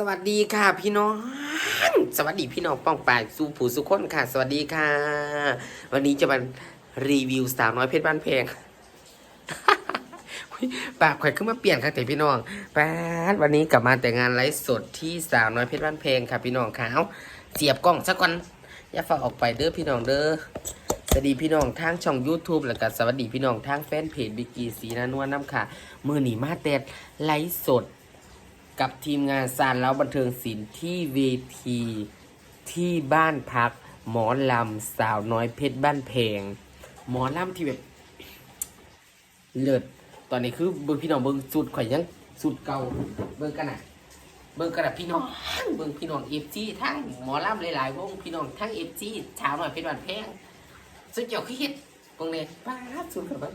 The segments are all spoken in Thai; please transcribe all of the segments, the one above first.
สวัสดีค่ะ พี่น้อง สวัสดีพี่น้องป้องปายสู่ผู้สุขคนค่ะ สวัสดีค่ะ วันนี้จะมารีวิวสาวน้อยเพชรบ้านเพงปากข่อยขึ้นมาเปลี่ยนค่ะแต่พี่น้องแป๊ดวันนี้กลับมาแต่งานไลฟ์สดที่สาวน้อยเพชรบ้านเพงค่ะ พี่น้องค่ะเอาเสียบกล้องซะก่อนอย่าฝากออกไปเด้อพี่น้องเด้อสวัสดีพี่น้องทางช่อง YouTube แล้วก็สวัสดีพี่น้องทางแฟนเพจบิกกี้สีนานวลน้ำค่ะ มือหนีมาเต็ดไลฟ์สด กับทีมงานสารแล้วบันเทิงศิลป์ที่เวทีที่บ้านพัก หมอลำสาวน้อยเพชรบ้านเพง หมอลำที่แบบเลิศตอนนี้คือเบิ่งพี่น้องเบิ่งสุดข่อยยังสุดเก่าเบิ่งกันนะเบิ่งกันนะพี่น้องเบิ่งพี่น้องเอฟซีทั้งหมอลำหลายๆวงพี่น้องทั้งเอฟซีชาวน้อยเพชรบ้านเพงสุดเจ้าคือเฮ็ดตรงนี้ป้าสุดแบบว่า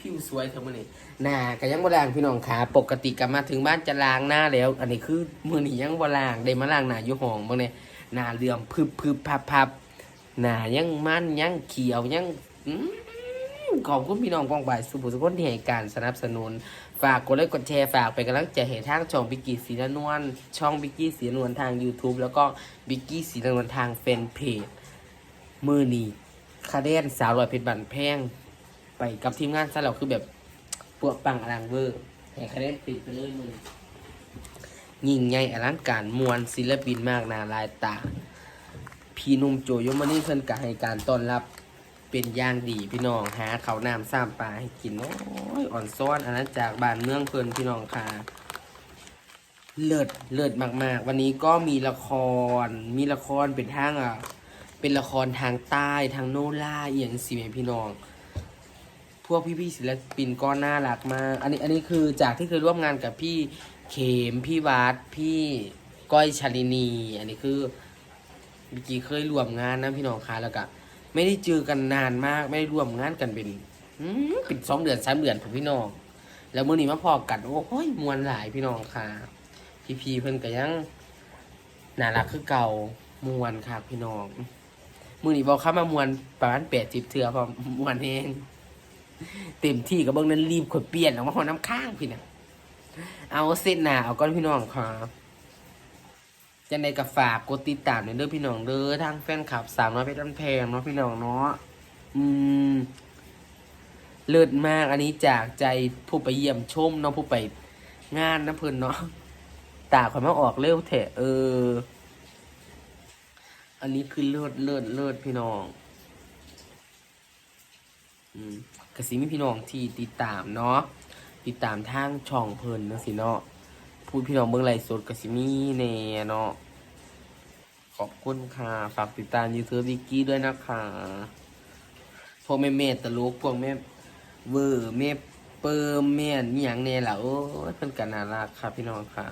ผิวสวยเท่ามันนี่หน้าก็ยังบ่ล้างพี่น้องขาปกติกลับมาถึงบ้านจะล้างหน้าแล้ว อันนี้คือมือนี้ยังบ่ล้างได้มาล้างหน้าอยู่ห้องบ่เนี่ยหน้าเหลื่อมพึบพึบพับพับหน้ายังมันยังเขียวยังขอบคุณพี่น้องกองบ่ายสุภุสุคนที่ให้การสนับสนุน ฝากกดไลค์กดแชร์ฝากเป็นกำลังใจให้ทางช่องบิกกี้สีนวลช่องบิกกี้สีนวลทาง YouTube แล้วก็บิกกี้สีนวลทางแฟนเพจมือนี้คาเดนสาวลอยเพชรบันแพง ไปกับทีมงานซะเราคือแบบพวกปังอลังเวอร์ให้คะแนนติดไปเลยมึงยิ่งใหญ่อลังการมวลศิลปินมากนาลายตา พี่นุ่มโจยมานี่เพิ่นกะให้การต้อนรับเป็นอย่างดีพี่น้องหาเขาน้ำซ้ำปลาให้กินโอ้ยอ่อนซ้อนอันนั้นจากบ้านเมืองเพิ่นพี่น้องค่ะเลิศเลิศมาก ๆ วันนี้ก็มีละคร มีละครเป็นทางอะเป็นละครทางใต้ทางโนล่าเอียงสิแม่พี่น้อง พวกพี่ๆศิลปินก็น่ารักมาก อันนี้อันนี้คือจากที่เคยร่วมงานกับพี่เขมพี่วัดพี่ก้อยชาลินี อันนี้คือเมื่อกี้เคยร่วมงานนะพี่น้องคะแล้วก็ไม่ได้เจอกันนานมากไม่ได้ร่วมงานกันเป็นอืมเป็นสองเดือนสามเดือนผมพี่น้อง แล้วมื่อนี้มาพอกันโอ้ยมวนหลายพี่น้องค่ะ พี่ๆเพิ่นก็ยังน่ารักคือเก่ามวนค่ะพี่น้องมือนี้บอกข้ามามวนประมาณแปดสิบเทือพอมวนเอง เต็มที่กับเบิ้งนั้นรีบขดเปลี่ยนออกมาหอน้ำข้างพี่นะเอาเส้นหนาเอาก้อนพี่น้องครับจะในกับฝากกดติดตามในอยเด้อพี่น้องเด้อทางแฟนคลับสามน้อยเพชรบ้านแพงเนาะพี่น้องเนาะอืมเลิศมากอันนี้จากใจผู้ไปเยี่ยมชมเนาะผู้ไปงานนะเพิ่นเนาะตาข่อมาออกเร็วเถอะเออ อันนี้คือเลิศเลิศเลิศพี่น้อง อืมกสิมีพี่น้องที่ติดตามเนาะติดตามทางช่องเพลินนะสิเนาะพูดพี่น้องเบิ่งไลฟ์สดกสิมีแน่เนาะขอบคุณค่ะ ฝากติดตามยูทูบวิกกี้ด้วยนะคะพวกแม่เมตลกพวกแม่เวอร์แม่เปิมแม่นอย่างแน่ล่ะโอ้ยเพิ่นกันน่ารักค่ะพี่น้องค่ะ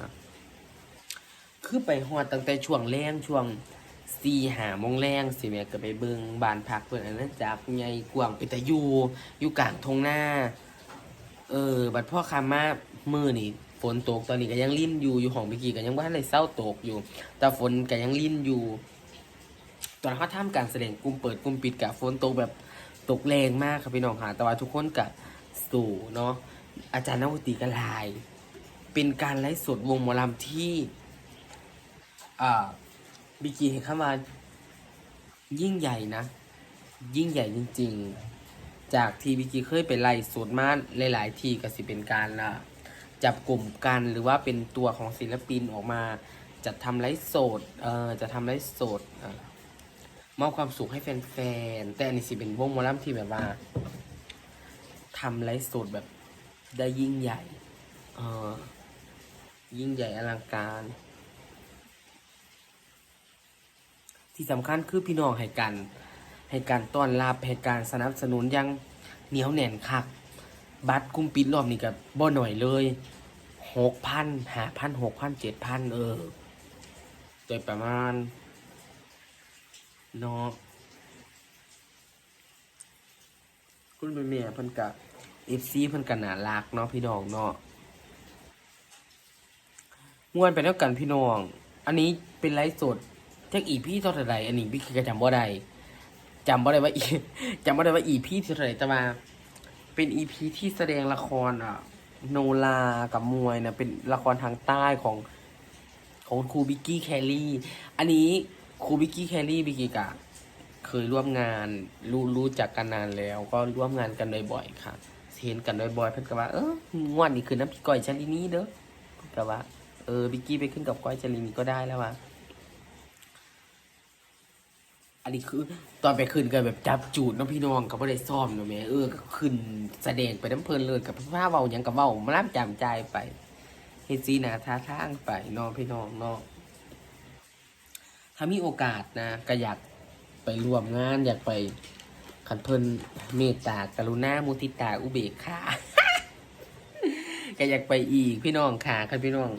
คือไปฮอดตั้งแต่ช่วงแรงช่วง สี่หามงแรงสิแม่ก็ไปเบิงบานพักเพิ่นอันนั้นจากใหญ่กวางไปแต่อยู่อยู่กลางทงหน้า เออ บัดพ่อคามามือนี่ฝนตกตอนนี้ก็ยังลิ้นอยู่อยู่ของเมื่อกี้ก็ยังว่าในได้เศร้าตกอยู่ แต่ฝนก็ยังลิ้นอยู่ ตอนเขาทำการแสดงกลุ่มเปิดกลุ่มปิดกับฝนตกแบบตกแรงมากครับพี่น้องค่ะแต่ว่าทุกคนกับสู่เนาะอาจารย์นวตีกลาย เป็นการไลฟ์สดวงหมอลำที่อ่า บิกิเห็นข้ามายิ่งใหญ่นะ ยิ่งใหญ่จริง ๆ จากที่บิกิเคยไปไล่สดมาหลาย ๆ ทีก็สิเป็นการละจับกลุ่มกันหรือว่าเป็นตัวของศิลปินออกมา จัดทำไลฟ์สดเอ่อจะทำไลฟ์สดออมอบความสุขให้แฟนๆแต่อันนี้สิเป็นวงมอลำที่แบบว่าทำไลฟ์สดแบบได้ยิ่งใหญ่เอ่อยิ่งใหญ่อลังการ ที่สำคัญคือพี่น้องให้การให้การต้อนรับให้การสนับสนุนยังเหนียวแน่นคัก บัตรคุ้มปิดรอบนี้กับบ่หน่อยเลยหกพันห้าพันหกพันเจ็ดพันเออโดยประมาณเนาะคุณเป็นแม่เพิ่นกับเอฟซีเพิ่นกันหนารักเนาะพี่น้องเนาะมวนไปแล้วกันพี่น้อง อันนี้เป็นไลฟ์สด แท็กอีพี่เท่าไหร่อันนี้พี่ก็จำบ่ได้จำบ่ได้ว่าอีจำบ่ได้ว่าอีพี่เท่าไหร่แต่มาเป็นอีพีที่แสดงละครอะ โนลากับมวยนะเป็นละครทางใต้ของของครูบิกกี้แคลรี่ อันนี้ครูบิกกี้แคลรี่บิกกี้กะเคยร่วมงานรู้รู้จักกันนานแล้ว ก็ร่วมงานกันบ่อยๆค่ะเห็นกันบ่อยๆเพิ่อนก็ว่าเอองวดนี้คือน้ำพี่ก้อยชาลินีเด้อก็ว่าเออบิกกี้ไปขึ้นกับก้อยชาลินีก็ได้แล้วว่ะ อันนี้คือ ตอนไปขึ้นกันแบบจับจูดเน้องพี่น้องก็บ่ได้ซ้อมเนาะแม่เออก็ขึ้นแสดงไปน้ำเพลินเลยกับผ้าเว้าหยังกับเว้ามาล่ำจำใจไปเฮ็ดซีหนาท่าทางไปเน้องพี่น้องเนาะถ้ามีโอกาสนะก็อยากไปร่วมงานอยากไปขันเพิ่นเมตตากรุณามุทิตาอุเบกขาก็อยากไปอีกพี่น้องค่ะคันพี่น้อง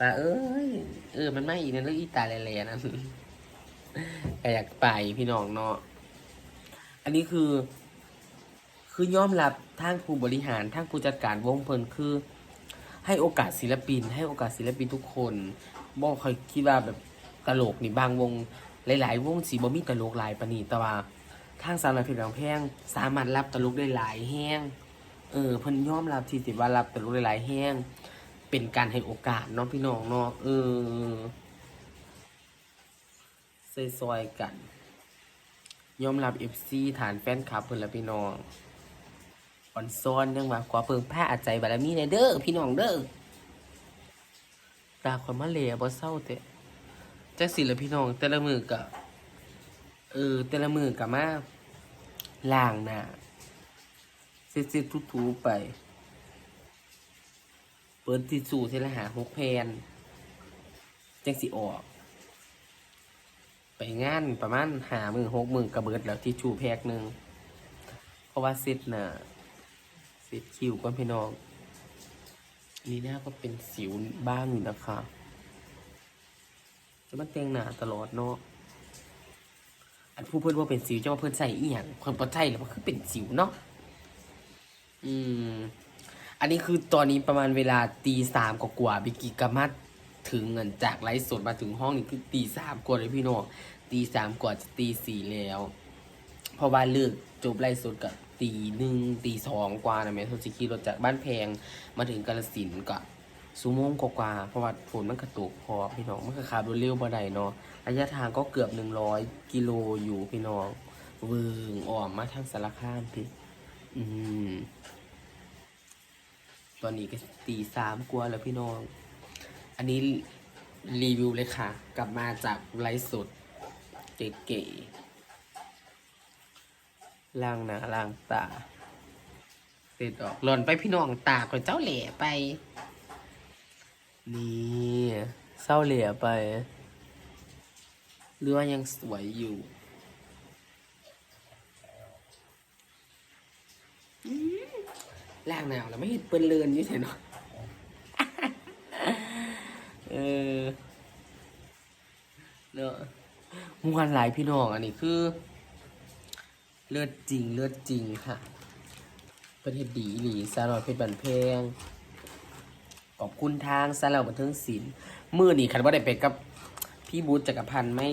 ว่าเอ้ยเออมันไม่อีกนะเรื่องอีตาแหล่ๆนะ ก็อยากไปพี่น้องเนาะ อันนี้คือ คือยอมรับทางผู้บริหารทางผู้จัดการวงเพิ่นคือ ให้โอกาสศิลปิน ให้โอกาสศิลปินทุกคนบอกเคยคิดว่าแบบตลกนี่บางวง หลาย ๆ วงสีบ่มีตลกหลายปานี้แต่ว่าทางสาวน้อยเพชรบางแพงสามารถรับตลกได้หลายแห้งเออเพิ่นยอมรับที่สิว่ารับตลกได้หลายแห้งเป็นการให้โอกาสเนาะพี่น้องเนาะเออ ซอยๆกันยอมรับ FC ฐานแฟนคลับเพิ่นละพี่น้องอ่อนซ้อนยังว่าขอเพิ่งผ้าอาใจบารมีในเด้อพี่น้องเด้อตาคนมาเหลยบ่เศร้าเตะจักสิละพี่น้อง แต่ละมือกับเออ แต่ละมือกับมาล่างหน้าเซ็ดๆทุๆไป เปิดที่สู่เทละหาหกแพนจังสิออก ไปงานประมาณหามือหกมือกระเบิดแล้วที่ชูแพกหนึ่งเพราะว่าเซ็ตน่ะเซ็ตคิวก่อนพี่น้องนี่หน้าก็เป็นสิวบ้างอยู่นะคะจะมาแต่งหน้าตลอดเนาะอันผู้เพื่อนว่าเป็นสิวจะมาเพื่อนใส่อีหยังเพื่อนปใช่แล้วมันคือเป็นสิวเนาะอืม อันนี้คือตอนนี้ประมาณเวลาตีสามกว่าๆบิกกี้กามา ถึงเงินจากไลฟ์สดมาถึงห้องนี่คือตีสามกว่าเลยพี่น้องตีสามกว่าจะตีสี่แล้ว เพราะว่าเลิกจบไลฟ์สดกับตีหนึ่งตีสองกว่านะแม่โทรสิขี่รถจากบ้านแพงมาถึงกาลสินก็สูโมงกว่าๆเพราะว่าฝนมันกระตุกพอพี่น้องมันก็ขับรถเร็วบ่ได้เนาะระยะทางก็เกือบหนึ่งร้อยกิโลอยู่พี่น้องวืงอ้อมมาทางสารคามพี่อืมตอนนี้ก็ตีสามกว่าแล้วพี่น้อง อันนี้รีวิวเลยค่ะ กลับมาจากไลฟ์สดเก๋ๆล่างหน้าล่างตาเสร็จออกหล่นไปพี่น้องตาก่อนเจ้าเหล่ไป นี่เศร้าเหลี่ยไปหรือว่ายังสวยอยู่อืมล่างหนาวแล้วไม่เห็นเปิ้นเลือนอยู่เฉยเนาะ เอเนอะมวนหลายพี่น้องอันนี้คือ เลือดจริงเลือดจริงค่ะประเทศดีหลีสารอยเพชรบันเพงขอบคุณทางสารบบันเทิงศิลป์มือนี่คันว่าได้ไปกับพี่บูธจักรพันธ์ไม่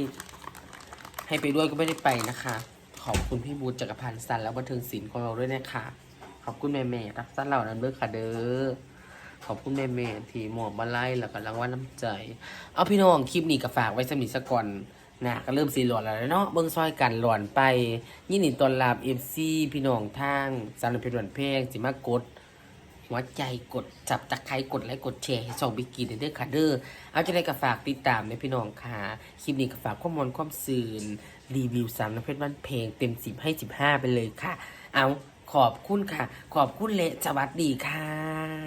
ให้ไปด้วยก็ไม่ได้ไปนะคะ ขอบคุณพี่บูธจักรพันธ์สันแล้วบันเทิงศิลป์ของเราด้วยนะคะ ขอบคุณแม่แม่ๆรับสั้นเหล่านั้นด้วยค่ะเด้อ ขอบคุณแม่แม่ๆที่หมอบมาไล่แล้วก็รางวัลน้ำใจ เอาพี่น้องคลิปนี้ก็ฝากไว้สมิสก่อนนะก็เริ่มสีหลอนแล้วเนาะเบิ้งซอยกันหลอนไป ยินดีต้อนรับเอฟซีพี่น้องทางสารพิษวันเพลงสิมากดหัวใจกดจับตะไคร้กดไลค์กดแชร์ให้ช่องบิกกี้เด้อค่ะเด้อเอาจะได้ก็ฝากติดตามในพี่น้องค่ะ คลิปนี้ก็ฝากข้อมูลความสื่นรีวิวสามน้ำเพชรบ้านเพลงเต็มสิบให้สิบห้าไปเลยค่ะ เอาขอบคุณค่ะ ขอบคุณเละสวัสดีค่ะ